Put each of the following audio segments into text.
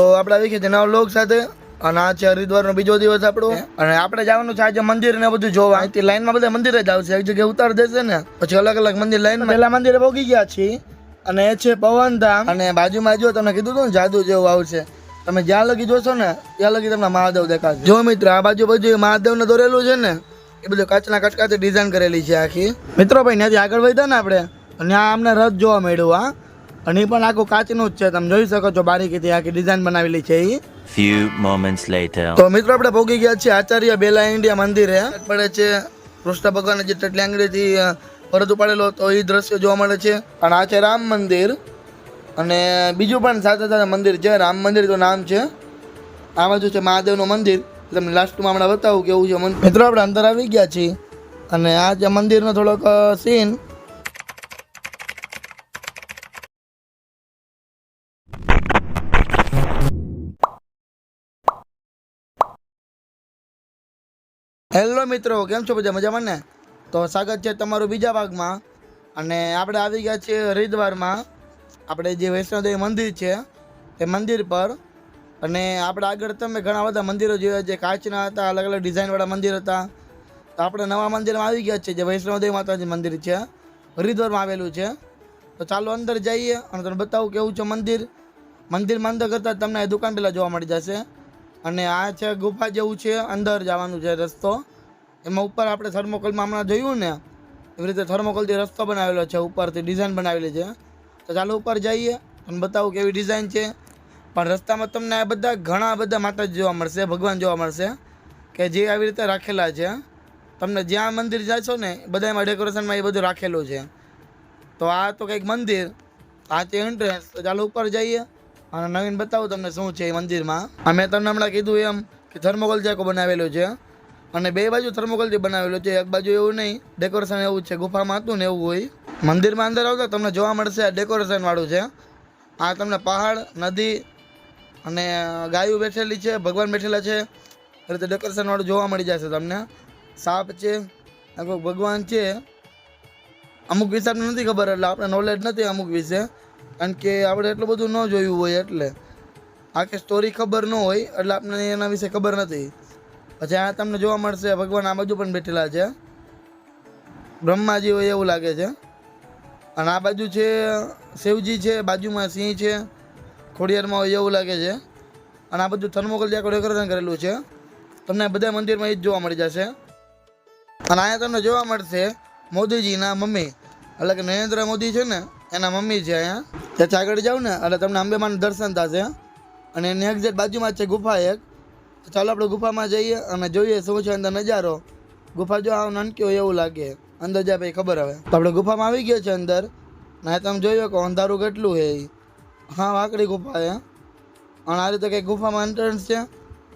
તો આપણે આવી ગયા છે લોક સાથે. અને આ છે હરિદ્વારનો બીજો દિવસ આપણો. અને આપણે જવાનું છે આજે મંદિર ને બધું જોવા. અહીંથી લાઈનમાં બધા મંદિરે જ આવશે. એક જગ્યાએ ઉતાર દેશે ને. પછી અલગ અલગ મંદિર લાઈન પહેલા મંદિરે પહોંચી ગયા છીએ. અને એ છે પવનધામ અને બાજુમાં જો તમને કીધું હતું ને જાદુ જેવું આવશે. તમે જ્યાં લગી જોશો ને ત્યાં લગી તમને મહાદેવ દેખાશે. જો મિત્ર આ બાજુ બાજુ મહાદેવને દોરેલું છે ને એ બધું કાચના કટકાથી ડિઝાઇન કરેલી છે આખી. મિત્રો ભાઈ ત્યાંથી આગળ વધ્યા ને આપણે. અને આ અમને રથ જોવા મળ્યું હા. અને એ પણ આખું કાચનું જ છે. તમે જોઈ શકો છો બારીકીથી આખી ડિઝાઇન બનાવેલી છે એ Few moments later. તો મિત્રો આપણે ભોગી ગયા છીએ આચાર્ય બેલા ઇન્ડિયા મંદિરે. પડે છે કૃષ્ણ ભગવાન જે ટટલી આંગળીથી પરત ઉપાડેલો તો એ દ્રશ્ય જોવા મળે છે. અને આ છે રામ મંદિર. અને બીજું પણ સાથે સાથે મંદિર છે. રામ મંદિર તો નામ છે. આ બાજુ છે મહાદેવનું મંદિર. તમને લાસ્ટમાં હમણાં બતાવું કેવું છે મિત્રો આપણે અંદર આવી ગયા છીએ. અને આ જે મંદિરનો થોડોક સીન હેલો મિત્રો, કેમ છો બધા મજામાં ને? તો સ્વાગત છે તમારું બીજા ભાગમાં. અને આપણે આવી ગયા છીએ હરિદ્વારમાં. આપણે જે વૈષ્ણોદેવી મંદિર છે, એ મંદિર પર. અને આપણે આગળ તમે ઘણા બધા મંદિરો જોયા, જે કાચના હતા અલગ અલગ ડિઝાઇનવાળા મંદિર હતા. તો આપણે નવા મંદિરમાં આવી ગયા છીએ, જે વૈષ્ણોદેવી માતાજી મંદિર છે. હરિદ્વારમાં આવેલું છે. તો ચાલો અંદર જઈએ અને તમને બતાવું કેવું છે મંદિર. મંદિરમાં અંદર કરતાં તમને દુકાન પહેલાં જોવા મળી જશે. અને આ છે ગુફા જેવું છે, અંદર જવાનું છે રસ્તો. એમાં ઉપર આપણે થર્મોકોલમાં હમણાં જોયું ને, એવી રીતે થર્મોકોલથી રસ્તો બનાવેલો છે, ઉપરથી ડિઝાઇન બનાવેલી છે. તો ચાલો ઉપર જઈએ અને બતાવું કેવી ડિઝાઇન છે. પણ રસ્તામાં તમને આ બધા ઘણા બધા માતાજી જોવા મળશે, ભગવાન જોવા મળશે, કે જે આવી રીતે રાખેલા છે. તમને જ્યાં મંદિર જશો ને બધામાં ડેકોરેશનમાં એ બધું રાખેલું છે. તો આ તો કંઈક મંદિર, આ છે એન્ટ્રન્સ તો ચાલો ઉપર જઈએ. અને નવીન બતાવું તમને શું છે એ મંદિરમાં. મેં તમને હમણાં કીધું એમ કે થર્મોકોલ જેકો બનાવેલું છે. અને બે બાજુ થર્મોકોલથી બનાવેલું છે, એક બાજુ એવું નહીં, ડેકોરેશન એવું છે, ગુફામાં હતું ને એવું હોય. મંદિરમાં અંદર આવતા તમને જોવા મળશે આ ડેકોરેશનવાળું છે. આ તમને પહાડ, નદી અને ગાયો બેઠેલી છે, ભગવાન બેઠેલા છે. એ રીતે ડેકોરેશનવાળું જોવા મળી જશે તમને. સાપ છે ભગવાન છે. અમુક વિશે આપણે નથી ખબર એટલે આપણે નોલેજ નથી અમુક વિશે. કારણ કે આપણે એટલું બધું ન જોયું હોય એટલે. આખી સ્ટોરી ખબર ન હોય, એટલે આપણને એના વિશે ખબર નથી. પછી આ તમને જોવા મળશે, ભગવાન આ બાજુ પણ બેઠેલા છે. બ્રહ્માજી હોય એવું લાગે છે. અને આ બાજુ છે, શિવજી છે, બાજુમાં સિંહ છે, ખોડિયારમાં હોય એવું લાગે છે. અને આ બધું થર્મોકોલ જે ડેકોરેશન કરેલું છે, તમને બધા મંદિરમાં એ જ જોવા મળી જશે. અને અહીંયા તમને જોવા મળશે મોદીજીના મમ્મી. એટલે કે નરેન્દ્ર મોદી છે ને એના મમ્મી છે અહીંયા. ત્યાંથી આગળ જાઉં ને, એટલે તમને અંબેમાનું દર્શન થશે અને એની એક્ઝેક્ટ બાજુમાં છે ગુફા એક. ચાલો આપણે ગુફામાં જઈએ અને જોઈએ શું છે અંદર નજારો. ગુફા જો આવ નાનકી હોય એવું લાગે. અંદર જાય પછી ખબર આવે તો આપણે ગુફામાં આવી ગયા છે અંદર. ના તમે જોયો કે અંધારું કેટલું છે. હા, વાકડી ગુફા છે અને આ રીતે કંઈક ગુફામાં એન્ટ્રન્સ છે.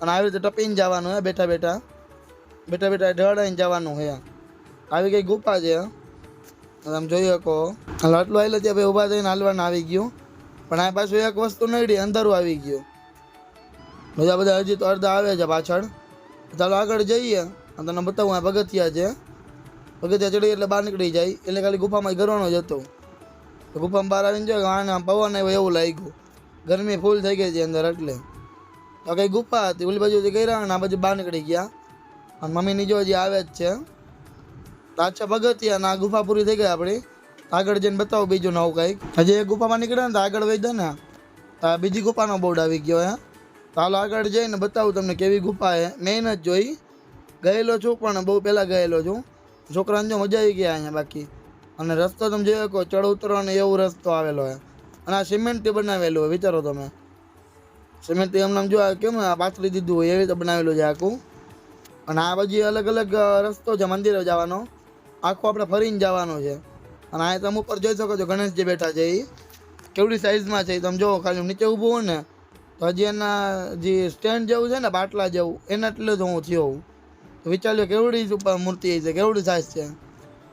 અને આવી રીતે ટપીને જવાનું હે બેઠા બેઠા. બેઠા બેઠા ઢળાઈને જવાનું છે આવી કંઈ ગુફા છે તમે જોઈ શકો. હાલ, આટલું આવેલું છે ભાઈ ઊભા થઈને હાલવાનું આવી ગયું. પણ આ પાછું એક વસ્તુ નડી, અંધારું આવી ગયું. બધા બધા હજી તો અડધા આવે છે પાછળ. ચાલો આગળ જઈએ. અને તમને બતાવું, આ પગથિયા છે. પગથિયા ચડી એટલે બહાર નીકળી જાય. એટલે ખાલી ગુફામાં ગરવાનો જ હતો. તો ગુફામાં બહાર આવીને જો આને પવન આવ્યો એવું લાગ્યું. ગરમી ફૂલ થઈ ગઈ છે અંદર એટલે. તો કઈ ગુફા હતી, ઓલી બાજુથી ગયા અને આ બાજુ બહાર નીકળી ગયા. અને મમ્મીની જો હજી આવે જ છે. પાછા પગથિયા આ ગુફા પૂરી થઈ ગઈ આપણી આગળ જઈને બતાવો બીજું નવું કંઈક. હજી એ ગુફામાં નીકળે ને તો આગળ વહી ને. આ બીજી ગુફાનો બોર્ડ આવી ગયો હે. હાલો આગળ જઈને બતાવું તમને કેવી ગુફા છે મેં જ જોઈ. ગયેલો છું પણ બહુ પહેલાં ગયેલો છું. છોકરાને જો મજા આવી ગયા અહીંયા બાકી. અને રસ્તો તમે જોયો કહો ચડ ઉતરવાનો એવો રસ્તો આવેલો છે અને આ સિમેન્ટથી બનાવેલું હોય વિચારો તમે. સિમેન્ટથી એમને જો કેમ પાથરી દીધું હોય એવી રીતે બનાવેલું છે આખું. અને આ બાજુ અલગ અલગ રસ્તો છે, મંદિરે જવાનો. આખું આપણે ફરીને જવાનું છે. અને આ તમે ઉપર જોઈ શકો છો ગણેશજી બેઠા છે એ કેવડી સાઇઝમાં છે એ તમે જુઓ ખાલી નીચે ઊભું હોય ને, તો હજી એના જે સ્ટેન્ડ જેવું છે ને, બાટલા જેવું, એના એટલે જ હું થયો તો વિચાર્યો કેવડી ઉપર મૂર્તિ છે, કેવડી સાઇઝ છે.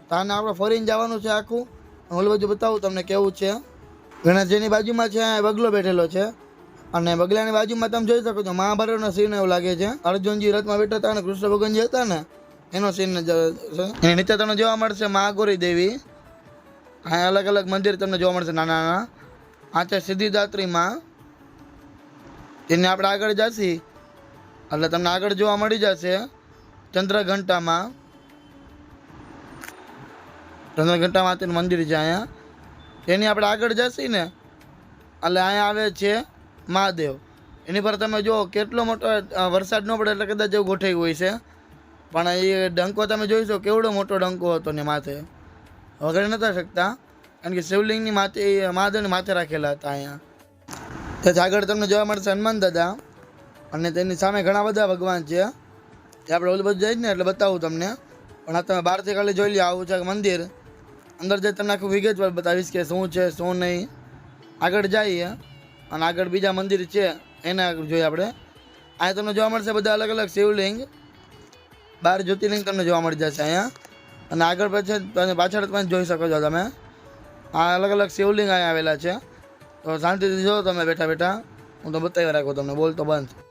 તો આને આપણે ફરીને જવાનું છે આખું. ઓલું બધું બતાવું તમને કેવું છે. ગણેશજીની બાજુમાં છે બગલો બેઠેલો છે. અને બગલાની બાજુમાં તમે જોઈ શકો છો, મહાભારતનો સીન એવું લાગે છે. અર્જુનજી રથમાં બેઠા હતા અને કૃષ્ણ ભગવાનજી હતા ને એનો સીન એની નીચે તમને જોવા મળશે મહાગૌરી દેવી. અહીંયા અલગ અલગ મંદિર તમને જોવા મળશે નાના નાના. આ છે સિદ્ધિદાત્રીમાં. આપણે આગળ જશી. એટલે તમને આગળ જોવા મળી જશે ચંદ્રઘંટામાં. ચંદ્રઘંટામાં તેનું મંદિર છે અહીંયા. એની આપણે આગળ જશી ને. એટલે અહીંયા આવે છે મહાદેવ. એની પર તમે જુઓ કેટલો મોટો વરસાદ ન પડે એટલે કદાચ એવું ગોઠવ્યું હોય છે. પણ એ ડંકો તમે જોઈશો કેવડો મોટો ડંકો હતો ને માથે. વગર નતા શકતા. કારણ કે શિવલિંગની માથે, મહાદેવની માથે રાખેલા હતા અહીંયા. તેથી આગળ તમને જોવા મળશે હનુમાન દાદા. અને તેની સામે ઘણા બધા ભગવાન છે. એ આપણે ઓલું બધું જઈએ ને એટલે બતાવું તમને. પણ આ તમે બહારથી ખાલી જોઈ લો આવું છે મંદિર. અંદર જઈ તમને આખું વિગતવાર બતાવીશ કે શું છે, શું નહીં. આગળ જઈએ. અને આગળ બીજા મંદિર છે, એને જોઈએ આપણે. અહીંયા તમને જોવા મળશે બધા અલગ અલગ શિવલિંગ. બાર જ્યોતિર્લિંગ તમને જોવા મળી જશે અહીંયા. અને આગળ પછી પાછળ પણ જોઈ શકો છો તમે. આ અલગ અલગ શિવલિંગ અહીંયા આવેલા છે. તો શાંતિથી જો તમે બેઠા બેઠા, હું તો બતાવી રાખું તમને. બોલ તો બંધ.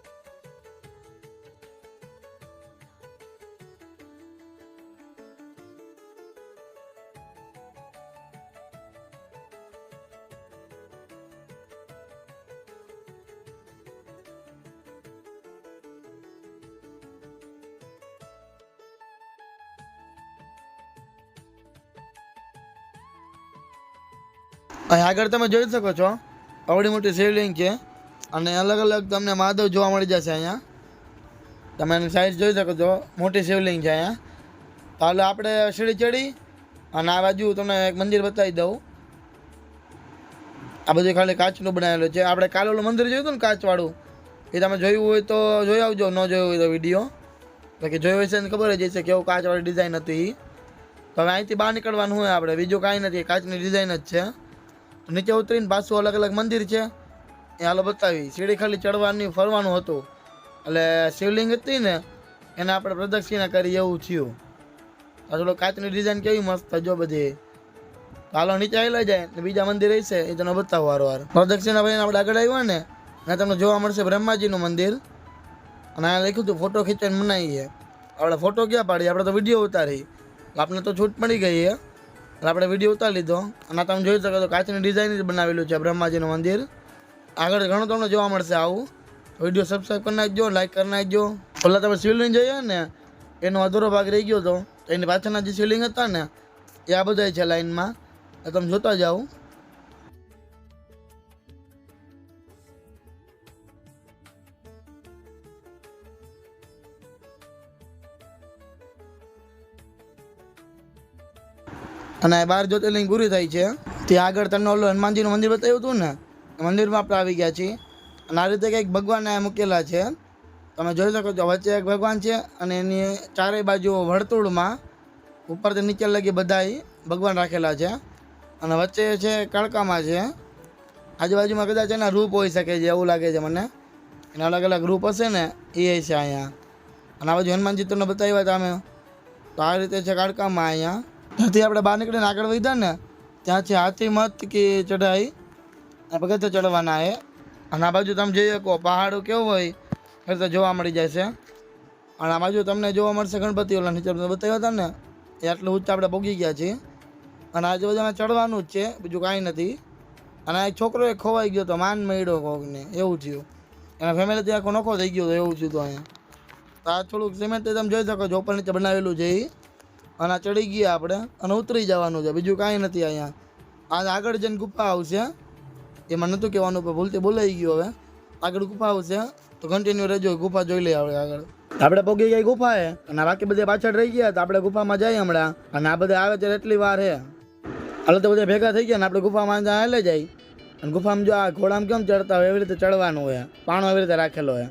અહીં આગળ તમે જોઈ શકો છો. આવડી મોટી શિવલિંગ છે. અને અલગ અલગ તમને મહાદેવ જોવા મળી જશે અહીંયા. તમે એની સાઈઝ જોઈ શકો છો. મોટી શિવલિંગ છે અહીંયા. તો હાલો આપણે સીડી ચડી અને આ બાજુ તમને એક મંદિર બતાવી દઉં. આ બધું ખાલી કાચનું બનાવેલું છે. આપણે કાલે મંદિર જોયું હતું ને કાચવાળું? એ તમે જોયું હોય તો જોઈ આવજો. ન જોયું હોય તો વીડિયો બાકી જોયું હશે ને ખબર જ હશે કેવું કાચવાળી ડિઝાઇન હતી. તો હવે અહીંથી બહાર નીકળવાનું હોય આપણે. બીજું કાંઈ નથી. કાચની ડિઝાઇન જ છે. નીચે ઉતરીને પાછું અલગ અલગ મંદિર છે. એ હાલો બતાવી. સીડી ખાલી ચડવાની ફરવાનું હતું. એટલે શિવલિંગ હતી ને, એને આપણે પ્રદક્ષિણા કરી એવું થયું. આ કાચની ડિઝાઇન કેવી મસ્ત જો બધી. હાલો નીચે આવેલા જાય ને બીજા મંદિર હશે, એ તમને બતાવો વાર વાર પ્રદક્ષિણા ભાઈને આપણે આગળ આવ્યા ને ત્યાં તમને જોવા મળશે બ્રહ્માજીનું મંદિર. અને આ લખ્યું હતું, ફોટો ખીચીને મનાવીએ આપણે ફોટો ક્યાં પાડીએ? આપણે તો વીડિયો ઉતારી. આપણે તો છૂટ મળી ગઈ એટલે આપણે વીડિયો ઉતારી લીધો. અને તમે જોઈ શકો તો કાચની ડિઝાઇન જ બનાવેલું છે બ્રહ્માજીનું મંદિર. આગળ ઘણું તમને જોવા મળશે આવું. વીડિયો સબસ્ક્રાઈબ કરી નાખજો લાઇક કરી નાખજો. પહેલાં તમે શિવલિંગ જોઈએ ને, એનો અધૂરો ભાગ રહી ગયો હતો. એની પાછળના જે શિવલિંગ હતા ને, એ આ બધા છે લાઇનમાં તમે જોતા જાઓ. અને બાર જ્યોતિર્લિંગ પૂરી થઈ છે. ત્યાં આગળ તમને ઓલું હનુમાનજીનું મંદિર બતાવ્યું હતું ને મંદિરમાં આપણે આવી ગયા છીએ. અને આ રીતે કંઈક ભગવાન અહીંયા મૂકેલા છે. તમે જોઈ શકો છો, વચ્ચે એક ભગવાન છે અને એની ચારેય બાજુ વર્તુળમાં ઉપરથી નીચે લગી બધાય ભગવાન રાખેલા છે. અને વચ્ચે છે કડકામાં છે. આજુબાજુમાં કદાચ એના રૂપ હોઈ શકે છે, એવું લાગે છે મને. એના અલગ અલગ રૂપ હશે ને, એ છે અહીંયા. અને આ બાજુ હનુમાનજી તમને બતાવ્યા હતા અમે. તો આ રીતે છે કાળકામાં અહીંયા. ત્યાંથી આપણે બહાર નીકળીને આગળ વધ્યા ને ત્યાં છે હાથી મત કે ચઢાઈ. પગથે ચડવાના એ અને આ બાજુ તમે જઈ શકો, પહાડો કેવો હોય, એ તો જોવા મળી જાય છે. અને આ બાજુ તમને જોવા મળશે ગણપતિ ઓલા નીચે બતાવ્યા હતા ને, એ આટલું ઊંચા આપણે પગી ગયા છીએ. અને આજુબાજુમાં ચડવાનું જ છે, બીજું કાંઈ નથી. અને એક છોકરો એક ખોવાઈ ગયો હતો માન મળ્યો કોકને, એવું થયું. એના ફેમિલીથી આખો નોખો થઈ ગયો હતો એવું થયું હતું અહીંયા. તો આ થોડુંક સિમેન્ટ તમે જોઈ શકો છો, ઉપર નીચે બનાવેલું છે એ. અને ચડી ગયા આપણે અને ઉતરી જવાનું છે. બીજું કાંઈ નથી અહીંયા. આ આગળ જઈને ગુફા આવશે. એમાં નહોતું કહેવાનું, પણ ભૂલથી બોલાઈ ગયું હવે. આગળ ગુફા આવશે. તો કન્ટિન્યુ રહેજો, ગુફા જોઈ લઈએ આપણે આગળ. આપણે પોગી ગઈ ગુફા હે અને બાકી બધા પાછળ રહી ગયા, તો આપણે ગુફામાં જઈએ હમણાં. અને આ બધા આવે ત્યારે એટલી વાર હે. હાલ તો બધા ભેગા થઈ ગયા ને આપણે ગુફામાં હાલે જાય. અને ગુફામાં જો આ ઘોડામાં કેમ ચડતા હોય, એવી રીતે ચડવાનું હોય. પાણો એવી રીતે રાખેલો હોય.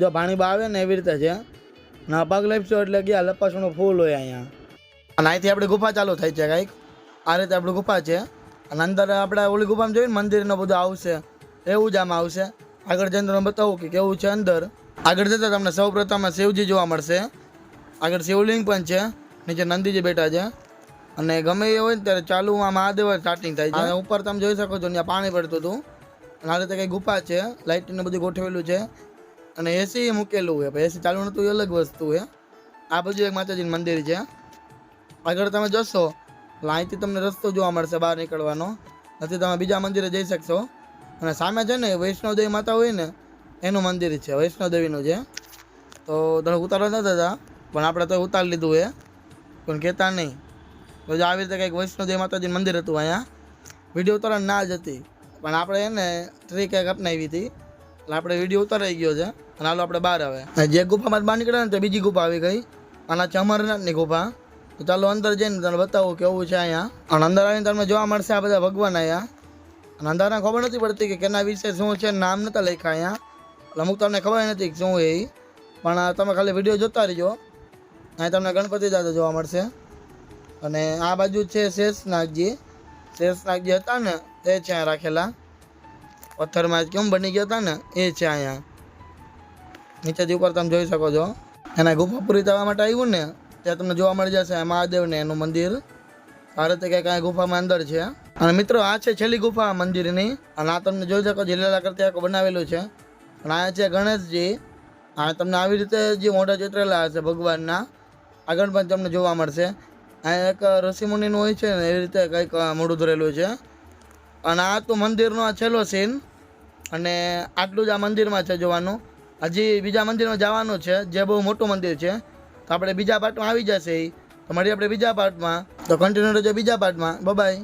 જો પાણી બા આવે ને એવી રીતે છે. ના પગ લપશો એટલે ગયા, લપાસણું ફૂલ હોય અહીંયા. અને અહીંથી આપણે ગુફા ચાલુ થાય છે કાંઈક. આ રીતે આપણી ગુફા છે. અને અંદર આપણે ઓલી ગુફામાં જોઈને મંદિરનો બધું આવશે. એવું જ આમાં આવશે. આગળ જઈને તમને બતાવું કે કેવું છે અંદર. આગળ જતાં તમને સૌ શિવજી જોવા મળશે. આગળ શિવલિંગ પણ છે. નીચે નંદીજી બેઠા છે. અને ગમે એ હોય ને ત્યારે ચાલુ આ મહાદેવ સ્ટાર્ટિંગ થાય છે. ઉપર તમે જોઈ શકો છો, ત્યાં પાણી પડતું હતું. અને આ રીતે કંઈ ગુફા છે. લાઇટને બધું ગોઠવેલું છે. અને એસી મૂકેલું હોય એસી ચાલુ નહોતું, એ અલગ વસ્તુ છે. આ બધું એક માતાજીનું મંદિર છે. આગળ તમે જશો એટલે અહીંથી તમને રસ્તો જોવા મળશે બહાર નીકળવાનો. નથી તમે બીજા મંદિરે જઈ શકશો. અને સામે છે ને વૈષ્ણોદેવી માતા હોય ને, એનું મંદિર છે, વૈષ્ણોદેવીનું છે. તો તમે ઉતારવા નતા હતા પણ આપણે તો ઉતારી લીધું એ પણ કહેતા નહીં. તો આવી રીતે કંઈક વૈષ્ણોદેવી માતાજીનું મંદિર હતું અહીંયા. વીડિયો ઉતારવાની ના જ હતી. પણ આપણે એને ટ્રી કંઈક અપનાવી હતી. એટલે આપણે વીડિયો ઉતારાઈ ગયો છે. અને હાલો આપણે બહાર આવે. જે ગુફામાં બહાર નીકળ્યા ને, તે બીજી ગુફા આવી ગઈ. અને આ છે અમરનાથની ગુફા. તો ચાલો અંદર જઈને તમને બતાવું કેવું છે અહીંયા. અને અંદર આવીને તમને જોવા મળશે આ બધા ભગવાન અહીંયા. અને અંધારા ખબર નથી પડતી કે કેના વિશે શું છે, નામ નતા લખ્યા અહીંયા. એટલે અમુક તમને ખબર નથી કે શું એ. પણ તમે ખાલી વીડિયો જોતા રહીજો. અહીં તમને ગણપતિ દાદા જોવા મળશે. અને આ બાજુ છે શેષનાગજી. શેષનાગજી હતા ને, એ છે અહીંયા રાખેલા. પથ્થરમાં કેમ બની ગયા હતા ને, એ છે અહીંયા. નીચેથી ઉપર તમે જોઈ શકો છો. એના ગુફા પૂરી થવા માટે આવ્યું ને ત્યાં તમને જોવા મળી જશે મહાદેવને એનું મંદિર. ભારતે રીતે કંઈક આ ગુફામાં અંદર છે. અને મિત્રો, આ છે છેલ્લી ગુફા મંદિરની. અને આ તમને જોઈ શકો જિલ્લા કરતા બનાવેલું છે. અને આ છે ગણેશજી. આ તમને આવી રીતે જે મોઢા ચિતરેલા હશે ભગવાનના આગળ પણ તમને જોવા મળશે. આ એક ઋષિમુનિનું હોય છે ને એવી રીતે કંઈક મોઢું ધરેલું છે. અને આ તો મંદિરનો આ છેલ્લો સીન અને આટલું જ આ મંદિરમાં છે જોવાનું. હજી બીજા મંદિરમાં જવાનું છે, જે બહુ મોટું મંદિર છે. તો આપણે બીજા પાર્ટમાં આવી જશે. તો મળીએ આપણે બીજા પાર્ટમાં તો કન્ટિન્યુ રહેજો બીજા પાર્ટમાં બાય